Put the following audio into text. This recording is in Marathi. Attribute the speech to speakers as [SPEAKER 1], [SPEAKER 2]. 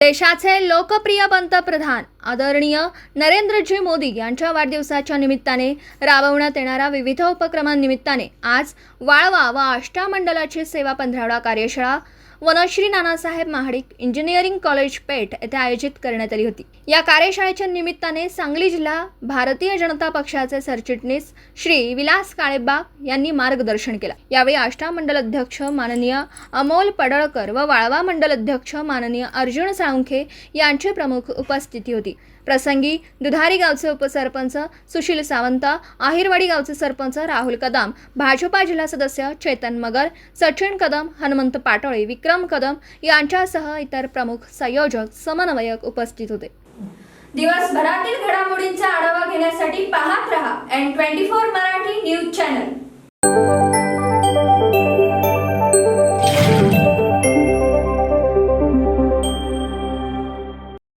[SPEAKER 1] देशाचे लोकप्रिय पंतप्रधान आदरणीय नरेंद्रजी मोदी यांच्या वाढदिवसाच्या निमित्ताने राबवण्यात येणाऱ्या विविध उपक्रमांनिमित्ताने आज वाळवा व अष्टामंडलाची सेवा पंधरावडा कार्यशाळा वनश्री नानासाहेब महाडिक इंजिनिअरिंग कॉलेज पेठ येथे आयोजित करण्यात आली होती. या कार्यशाळेच्या निमित्ताने सांगली जिल्हा भारतीय जनता पक्षाचे सरचिटणीस श्री विलास काळेबाग यांनी मार्गदर्शन केलं. यावेळी आष्टा मंडल अध्यक्ष माननीय अमोल पडळकर व वाळवा मंडल अध्यक्ष माननीय अर्जुन राऊंखे यांची प्रमुख उपस्थिती होती. प्रसंगी दुधारी गावचे उपसरपंच सुशील सावंत आहिरवाडी गावचे सरपंच राहुल कदम भाजपा जिल्हा सदस्य चेतन मगर सचिन कदम हनुमंत पाटोळे विक्रम कदम यांच्यासह इतर प्रमुख संयोजक समन्वयक उपस्थित होते. दिवसभरातील घडामोडींचा आढावा घेण्यासाठी पाहत रहा एन ट्वेंटी फोर